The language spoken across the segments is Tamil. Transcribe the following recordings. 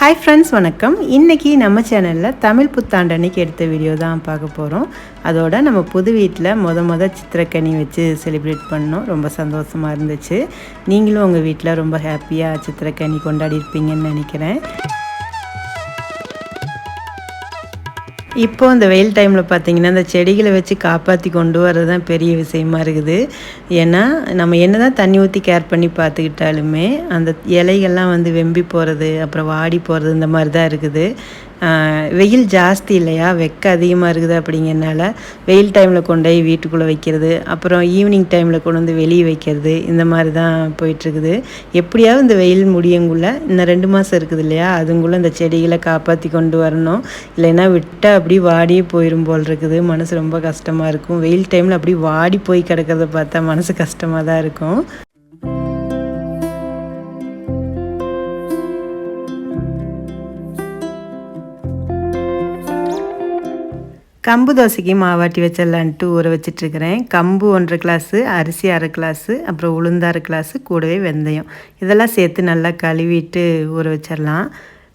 ஹாய் ஃப்ரெண்ட்ஸ் வணக்கம். இன்றைக்கி நம்ம சேனலில் தமிழ் புத்தாண்டு அன்னைக்கு எடுத்த வீடியோ தான் பார்க்க போகிறோம் அதோட நம்ம புது வீட்டில் மொத மொதல் சித்திரக்கனி வச்சு செலிப்ரேட் பண்ணோம். ரொம்ப சந்தோஷமாக இருந்துச்சு. நீங்களும் உங்கள் வீட்டில் ரொம்ப ஹாப்பியாக சித்திரக்கனி கொண்டாடி இருப்பீங்கன்னு நினைக்கிறேன். இப்போ இந்த வெயில் டைமில் பார்த்திங்கன்னா இந்த செடிகளை வச்சு காப்பாற்றி கொண்டு வர்றது தான் பெரிய விஷயமா இருக்குது. ஏன்னா நம்ம என்ன தான் தண்ணி ஊற்றி கேர் பண்ணி பார்த்துக்கிட்டாலுமே அந்த இலைகள்லாம் வந்து வெம்பி போகிறது அப்புறம் வாடி போகிறது இந்த மாதிரி தான் இருக்குது. வெயில் ஜாஸ்தி இல்லையா? வெக்க அதிகமாக இருக்குது அப்படிங்கிறனால வெயில் டைமில் கொண்டு போய் வீட்டுக்குள்ளே வைக்கிறது அப்புறம் ஈவினிங் டைமில் கொண்டு வந்து வெளியே வைக்கிறது இந்த மாதிரி தான் போயிட்டுருக்குது. எப்படியாவது இந்த வெயில் முடியங்குள்ள இன்னும் ரெண்டு மாதம் இருக்குது இல்லையா? அதுங்குள்ளே இந்த செடிகளை காப்பாற்றி கொண்டு வரணும். இல்லைன்னா விட்டால் அப்படி வாடியே போயிடும் போல் இருக்குது மனசு ரொம்ப கஷ்டமாக இருக்கும். வெயில் டைமில் அப்படி வாடி போய் கிடக்கிறத பார்த்தா மனசு கஷ்டமாக தான் இருக்கும். கம்பு தோசைக்கு மாவாட்டி வச்சிடலான்ட்டு ஊற வச்சிட்ருக்கிறேன். கம்பு ஒன்றரை கிளாஸு அரிசி அரை கிளாஸு அப்புறம் உளுந்து அரை கிளாஸு கூடவே வெந்தயம். இதெல்லாம் சேர்த்து நல்லா கழுவிட்டு ஊற வச்சிடலாம்.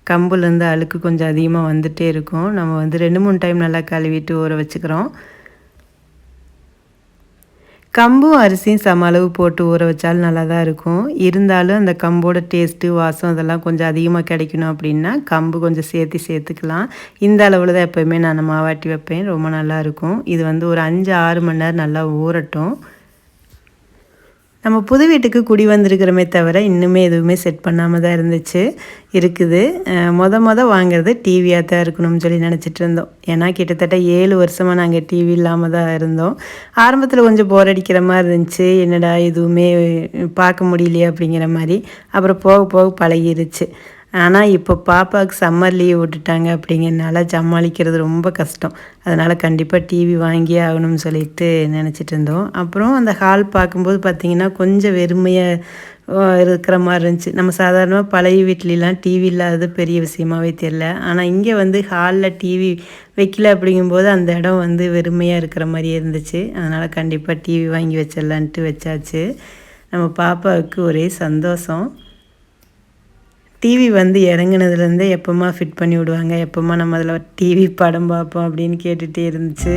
கம்புலேருந்து அழுக்கு கொஞ்சம் அதிகமாக வந்துகிட்டே இருக்கும். நம்ம வந்து ரெண்டு மூணு டைம் நல்லா கழுவிட்டு ஊற வச்சுக்கிறோம். கம்பும் அரிசியும் சம அளவு போட்டு ஊற வச்சாலும் நல்லா தான் இருக்கும். இருந்தாலும் அந்த கம்போட டேஸ்ட்டு வாசம் அதெல்லாம் கொஞ்சம் அதிகமாக கிடைக்கணும் அப்படின்னா கம்பு கொஞ்சம் சேர்த்து சேர்த்துக்கலாம். இந்த அளவில் தான் எப்போயுமே நான் மாவாட்டி வைப்பேன். ரொம்ப நல்லாயிருக்கும் இது வந்து ஒரு அஞ்சு ஆறு மணி நேரம் நல்லா ஊறட்டும். நம்ம புது வீட்டுக்கு குடி வந்திருக்கிறோமே தவிர இன்னுமே எதுவுமே செட் பண்ணாமல் தான் இருந்துச்சு. இருக்குது. மொத மொதல் வாங்குறது டிவியாக தான் இருக்கணும்னு சொல்லி நினச்சிட்டு இருந்தோம். ஏன்னா கிட்டத்தட்ட ஏழு வருஷமாக நாங்கள் டிவி இல்லாமல் தான் இருந்தோம். ஆரம்பத்தில் கொஞ்சம் போர் அடிக்கிற மாதிரி இருந்துச்சு. என்னடா எதுவுமே பார்க்க முடியலையே அப்படிங்கிற மாதிரி. அப்புறம் போக போக பழகிருச்சு. ஆனால் இப்போ பாப்பாவுக்கு சம்மர் லீவ் விட்டுட்டாங்க அப்படிங்கிறனால சமாளிக்கிறது ரொம்ப கஷ்டம். அதனால் கண்டிப்பாக டிவி வாங்கியே ஆகணும்னு சொல்லிட்டு நினச்சிட்டு இருந்தோம். அப்புறம் அந்த ஹால் பார்க்கும்போது பார்த்திங்கன்னா கொஞ்சம் வெறுமையாக இருக்கிற மாதிரி இருந்துச்சு. நம்ம சாதாரணமாக பழைய வீட்லலாம் டிவி இல்லாதது பெரிய விஷயமாவே தெரில ஆனால் இங்கே வந்து ஹாலில் டிவி வைக்கல அப்படிங்கும்போது அந்த இடம் வந்து வெறுமையாக இருக்கிற மாதிரியே இருந்துச்சு. அதனால் கண்டிப்பாக டிவி வாங்கி வச்சிடலான்ட்டு வச்சாச்சு. நம்ம பாப்பாவுக்கு ஒரே சந்தோஷம். டிவி வந்து இறங்கினதுலேருந்தே எப்போம்மா ஃபிட் பண்ணி விடுவாங்க? எப்போம்மா நம்ம அதில் டிவி படம் பார்ப்போம் அப்படின்னு கேட்டுகிட்டே இருந்துச்சு.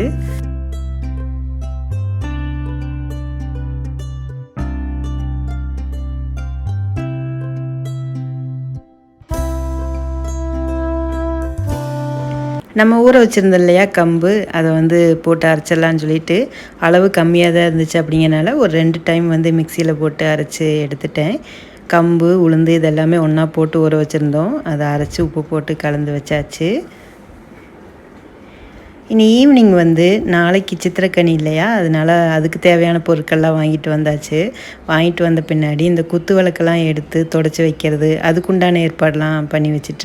நம்ம ஊற வச்சுருந்தோம் இல்லையா கம்பு அதை வந்து போட்டு அரைச்சிடலான்னு சொல்லிட்டு அளவு கம்மியாக தான் இருந்துச்சு அப்படிங்கிறனால ஒரு ரெண்டு டைம் வந்து மிக்சியில் போட்டு அரைச்சி எடுத்துட்டேன். கம்பு உளுந்து இதெல்லாமே ஒன்றா போட்டு ஊற வச்சுருந்தோம். அதை அரைச்சி உப்பு போட்டு கலந்து வச்சாச்சு. இனி ஈவினிங் வந்து நாளைக்கு சித்திரக்கனி இல்லையா? அதனால் அதுக்கு தேவையான பொருட்கள்லாம் வாங்கிட்டு வந்தாச்சு. வாங்கிட்டு வந்த பின்னாடி இந்த குத்து விளக்கெல்லாம் எடுத்து தொடச்சி வைக்கிறது அதுக்குண்டான ஏற்பாடெலாம் பண்ணி வச்சிட்டு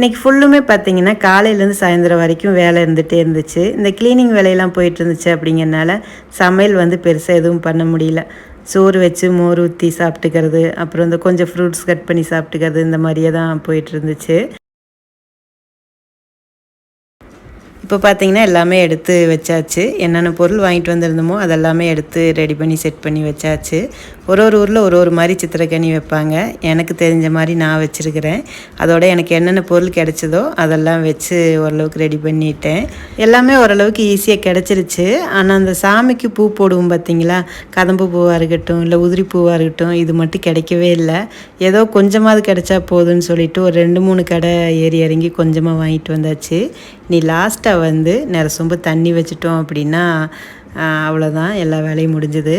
இன்றைக்கி ஃபுல்லுமே பார்த்தீங்கன்னா காலையிலேருந்து சாயந்தரம் வரைக்கும் வேலை இருந்துகிட்டே இருந்துச்சு. இந்த க்ளீனிங் வேலையெல்லாம் போயிட்டு இருந்துச்சு அப்படிங்கிறனால சமையல் வந்து பெருசாக எதுவும் பண்ண முடியல. சோறு வச்சு மோர் ஊற்றி சாப்பிட்டுக்கிறது அப்புறம் இந்த கொஞ்சம் ஃப்ரூட்ஸ் கட் பண்ணி சாப்பிட்டுக்கிறது இந்த மாதிரியே தான் போயிட்டு இருந்துச்சு. இப்போ பார்த்தீங்கன்னா எல்லாமே எடுத்து வச்சாச்சு. என்னென்ன பொருள் வாங்கிட்டு வந்திருந்தோமோ அதெல்லாமே எடுத்து ரெடி பண்ணி செட் பண்ணி வச்சாச்சு. ஒரு ஒரு ஊரில் ஒரு ஒரு மாதிரி சித்திரக்கனி வைப்பாங்க. எனக்கு தெரிஞ்ச மாதிரி நான் வச்சுருக்கிறேன். அதோட எனக்கு என்னென்ன பொருள் கிடச்சதோ அதெல்லாம் வச்சு ஓரளவுக்கு ரெடி பண்ணிட்டேன். எல்லாமே ஓரளவுக்கு ஈஸியாக கிடச்சிருச்சு. ஆனால் அந்த சாமிக்கு பூ போடுவோம் பார்த்தீங்களா கதம்பு பூவாக இருக்கட்டும் இல்லை உதிரி பூவாக இருக்கட்டும் இது மட்டும் கிடைக்கவே இல்லை. ஏதோ கொஞ்சமாவது கிடைச்சா போதும்னு சொல்லிட்டு ஒரு ரெண்டு மூணு கடை ஏறி இறங்கி கொஞ்சமாக வாங்கிட்டு வந்தாச்சு. நீ லாஸ்ட்டாக வந்து நிறசொம்பு தண்ணி வச்சிட்டோம் அப்படின்னா அவ்வளோதான் எல்லா வேலையும் முடிஞ்சுது.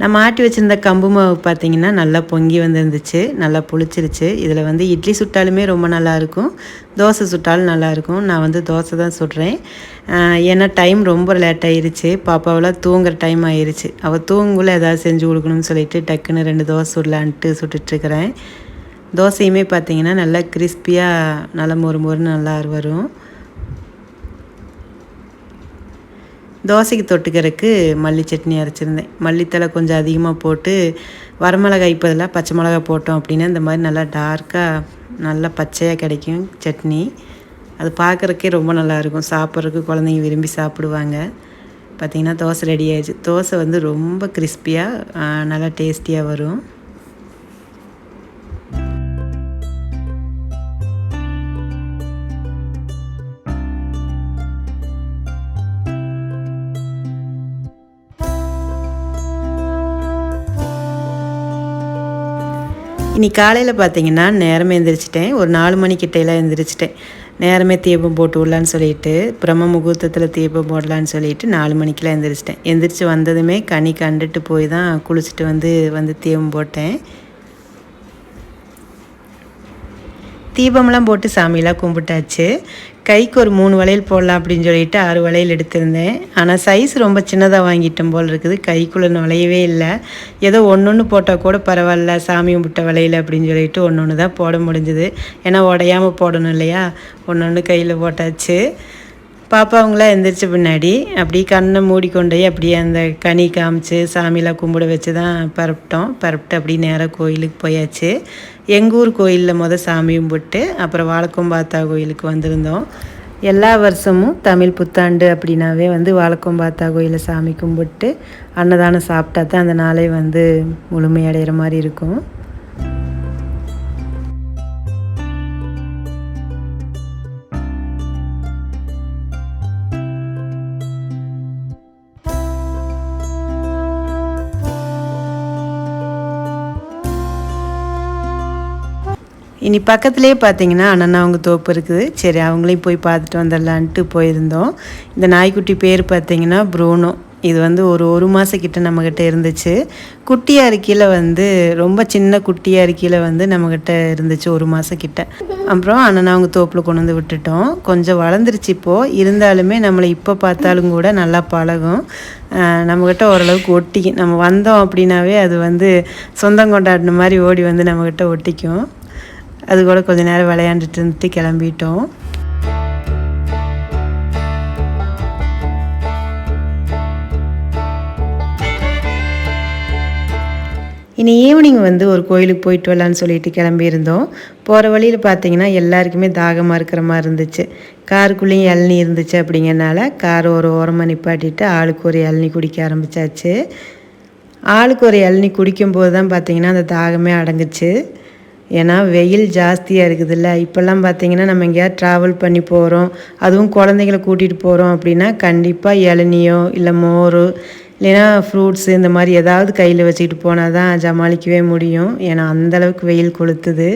நான் மாட்டி வச்சுருந்த கம்பு மாவு பார்த்தீங்கன்னா நல்லா பொங்கி வந்துருந்துச்சு நல்லா புளிச்சிருச்சு. இதில் வந்து இட்லி சுட்டாலுமே ரொம்ப நல்லாயிருக்கும் தோசை சுட்டாலும் நல்லாயிருக்கும் நான் வந்து தோசை தான் சுடுறேன். ஏன்னா டைம் ரொம்ப லேட் ஆயிடுச்சு பாப்பாவெல்லாம் தூங்குற டைம் ஆயிடுச்சு அவள் தூங்குள்ள ஏதாவது செஞ்சு கொடுக்கணும்னு சொல்லிட்டு டக்குன்னு ரெண்டு தோசை சுடலான்ட்டு சுட்டுட்ருக்கிறேன் தோசையுமே பார்த்திங்கன்னா நல்லா கிறிஸ்பியாக நல்லா மொறு மொறுன்னு நல்லா வரும். தோசைக்கு தொட்டுக்கிறதுக்கு மல்லி சட்னி அரைச்சிருந்தேன். மல்லித்தலை கொஞ்சம் அதிகமாக போட்டு வரமிளகாய் பதிலாக பச்சை மிளகா போட்டோம் அப்படின்னா இந்த மாதிரி நல்லா டார்க்காக நல்லா பச்சையாக கிடைக்கும் சட்னி. அது பார்க்குறக்கே ரொம்ப நல்லாயிருக்கும் சாப்பிட்றதுக்கு குழந்தைங்க விரும்பி சாப்பிடுவாங்க. பார்த்திங்கன்னா தோசை ரெடி ஆயிடுச்சு. தோசை வந்து ரொம்ப கிறிஸ்பியாக நல்லா டேஸ்டியாக வரும். இன்றைக்கி காலையில் பார்த்தீங்கன்னா நேரமே எழுந்திரிச்சிட்டேன் ஒரு நாலு மணிக்கிட்டையில் எழுந்திரிச்சிட்டேன் நேரமே தீபம் போட்டு விடலான்னு சொல்லிட்டு பிரம்ம முகூர்த்தத்தில் தீபம் போடலான்னு சொல்லிட்டு நாலு மணிக்கெலாம் எழுந்திரிச்சிட்டேன் எந்திரிச்சு வந்ததுமே கனி கண்டுட்டு போய் தான் குளிச்சுட்டு வந்து வந்து தீபம் போட்டேன். தீபம்லாம் போட்டு சாமியெல்லாம் கும்பிட்டாச்சு. கைக்கு ஒரு மூணு வளையல் போடலாம் அப்படின்னு சொல்லிட்டு ஆறு வளையல் எடுத்திருந்தேன். ஆனால் சைஸ் ரொம்ப சின்னதாக வாங்கிட்டோம் போல் இருக்குது. கைக்குள்ளே நுழையவே இல்லை. ஏதோ ஒன்று ஒன்று போட்டால் கூட பரவாயில்ல சாமி கும்பிட்ட வளையல் அப்படின்னு சொல்லிட்டு ஒன்று ஒன்று தான் போட முடிஞ்சுது. ஏன்னா உடையாமல் போடணும் இல்லையா? ஒன்று ஒன்று கையில் போட்டாச்சு. பாப்பாவங்களாம் எந்திரிச்ச பின்னாடி அப்படியே கண்ணை மூடிக்கொண்டே அப்படியே அந்த கனி காமிச்சு சாமியெலாம் கும்பிட வச்சு தான் பரப்பிட்டோம். பரப்பிட்டு அப்படியே நேராக கோயிலுக்கு போயாச்சு. எங்கள் ஊர் கோயிலில் மொதல் சாமி கும்பிட்டு அப்புறம் வாழக்கொம்பாத்தா கோயிலுக்கு வந்திருந்தோம். எல்லா வருஷமும் தமிழ் புத்தாண்டு அப்படின்னாவே வந்து வாழக்கொம்பாத்தா கோயிலில் சாமி கும்பிட்டு அன்னதானம் சாப்பிட்டா தான் அந்த நாளே வந்து முழுமையடைகிற மாதிரி இருக்கும். இனி பக்கத்துலேயே பார்த்தீங்கன்னா அண்ணன் அவங்க தோப்பு இருக்குது. சரி அவங்களையும் போய் பார்த்துட்டு வந்துடலான்ட்டு போயிருந்தோம். இந்த நாய்க்குட்டி பேர் பார்த்தீங்கன்னா ப்ரோனோ. இது வந்து ஒரு ஒரு மாதக்கிட்ட நம்மக்கிட்ட இருந்துச்சு. குட்டியாக இருக்கையில் வந்து ரொம்ப சின்ன குட்டியாக இருக்கையில் வந்து நம்மக்கிட்ட இருந்துச்சு ஒரு மாதக்கிட்ட அப்புறம் அண்ணன் அவங்க தோப்பில் கொண்டு வந்து விட்டுட்டோம். கொஞ்சம் வளர்ந்துருச்சு இப்போது இருந்தாலுமே நம்மளை இப்போ பார்த்தாலும் கூட நல்லா பழகும். நம்மக்கிட்ட ஓரளவுக்கு ஒட்டிக்கும் நம்ம வந்தோம் அப்படின்னாவே அது வந்து சொந்தம் கொண்டாடின மாதிரி ஓடி வந்து நம்மக்கிட்ட ஒட்டிக்கும். அது கூட கொஞ்ச நேரம் விளையாண்டுட்டு இருந்துட்டு கிளம்பிட்டோம். இனி ஈவினிங் வந்து ஒரு கோயிலுக்கு போயிட்டு வரலான்னு சொல்லிட்டு கிளம்பியிருந்தோம். போகிற வழியில் பார்த்தீங்கன்னா எல்லாருக்குமே தாகமாக இருக்கிற மாதிரி இருந்துச்சு. காருக்குள்ளேயும் இளநி இருந்துச்சு அப்படிங்கிறனால கார் ஒரு ஓரமாக நிப்பாட்டிட்டு ஆளுக்கு ஒரு இளநி குடிக்க ஆரம்பித்தாச்சு ஆளுக்கு ஒரு இளநி குடிக்கும்போது தான் பார்த்தீங்கன்னா அந்த தாகமே அடங்குச்சு. ஏன்னா வெயில் ஜாஸ்தியாக இருக்குதுல்ல. இப்போல்லாம் பார்த்தீங்கன்னா நம்ம எங்கேயாவது ட்ராவல் பண்ணி போகிறோம் அதுவும் குழந்தைங்கள கூட்டிகிட்டு போகிறோம் அப்படின்னா கண்டிப்பாக இளநியோ இல்லை மோர் இல்லைன்னா ஃப்ரூட்ஸு இந்த மாதிரி ஏதாவது கையில் வச்சுக்கிட்டு போனால் தான் சமாளிக்கவே முடியும். ஏன்னா அந்தளவுக்கு வெயில் கொளுத்துது.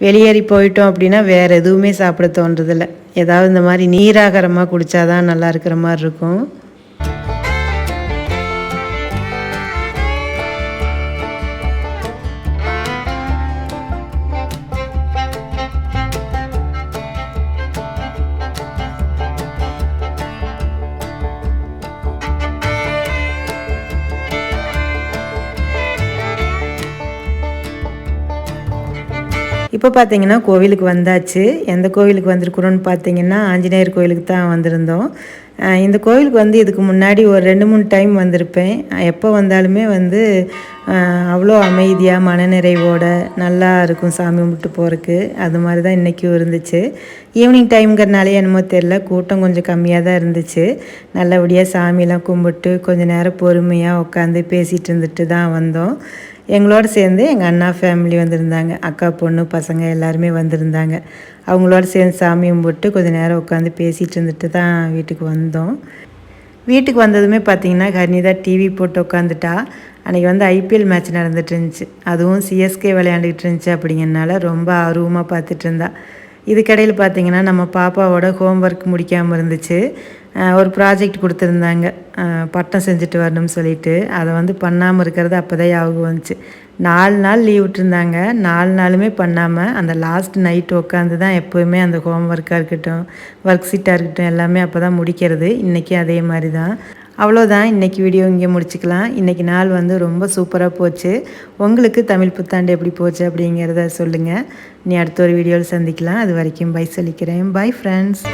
வெளியேறி போயிட்டோம் அப்படின்னா வேறு எதுவுமே சாப்பிட தோன்றதில்லை. ஏதாவது இந்த மாதிரி நீராகரமாக குடித்தாதான் நல்லா இருக்கிற மாதிரி இருக்கும். இப்போ பார்த்தீங்கன்னா கோவிலுக்கு வந்தாச்சு. எந்த கோவிலுக்கு வந்திருக்கிறோன்னு பார்த்தீங்கன்னா ஆஞ்சநேயர் கோவிலுக்கு தான் வந்திருந்தோம். இந்த கோவிலுக்கு வந்து இதுக்கு முன்னாடி ஒரு ரெண்டு மூணு டைம் வந்திருப்பேன். எப்போ வந்தாலுமே வந்து அவ்வளோ அமைதியாக மனநிறைவோட நல்லா இருக்கும் சாமி கும்பிட்டு போகிறதுக்கு அது மாதிரி தான் இன்றைக்கும் இருந்துச்சு. ஈவினிங் டைம்ங்கிறனாலே என்னமோ தெரில கூட்டம் கொஞ்சம் கம்மியாக தான் இருந்துச்சு. நல்லபடியாக சாமியெல்லாம் கும்பிட்டு கொஞ்சம் நேரம் பொறுமையாக உட்காந்து பேசிகிட்டு இருந்துட்டு தான் வந்தோம். எங்களோட சேர்ந்து எங்கள் அண்ணா ஃபேமிலி வந்திருந்தாங்க. அக்கா பொண்ணு பசங்க எல்லாருமே வந்திருந்தாங்க. அவங்களோட சேர்ந்து சாமி கும்பிட்டு கொஞ்சம் நேரம் உட்காந்து பேசிகிட்டு இருந்துட்டு தான் வீட்டுக்கு வந்தோம். வீட்டுக்கு வந்ததுமே பார்த்தீங்கன்னா ஹர்னிதா டிவி போட்டு உட்காந்துட்டா அன்றைக்கி வந்து ஐபிஎல் மேட்ச் நடந்துட்டு இருந்துச்சு. அதுவும் சிஎஸ்கே விளையாண்டுக்கிட்டு இருந்துச்சு அப்படிங்கிறனால ரொம்ப ஆர்வமாக பார்த்துட்டு இருந்தா. இதுக்கடையில் பார்த்தீங்கன்னா நம்ம பாப்பாவோட ஹோம் ஒர்க் முடிக்காமல் இருந்துச்சு. ஒரு ப்ராஜெக்ட் கொடுத்துருந்தாங்க. பட்டம் செஞ்சுட்டு வரணும்னு சொல்லிட்டு. அதை வந்து பண்ணாமல் இருக்கிறது அப்போ தான் ஞாபகம் வந்துச்சு. நாலு நாள் லீவ் விட்டுருந்தாங்க. நாலு நாளுமே பண்ணாமல் அந்த லாஸ்ட் நைட் உட்காந்து தான் எப்போவுமே அந்த ஹோம் ஒர்க்காக இருக்கட்டும் ஒர்க் ஷீட்டாக இருக்கட்டும் எல்லாமே அப்போ தான் முடிக்கிறது. இன்றைக்கி அதே மாதிரி தான். அவ்வளோதான் இன்றைக்கி வீடியோ இங்கே முடிச்சுக்கலாம். இன்றைக்கி நாள் வந்து ரொம்ப சூப்பராக போச்சு. உங்களுக்கு தமிழ் புத்தாண்டு எப்படி போச்சு அப்படிங்கிறத சொல்லுங்கள் நீ அடுத்த ஒரு வீடியோவில் சந்திக்கலாம். அது வரைக்கும் பை சொல்லிக்கிறேன். Bye friends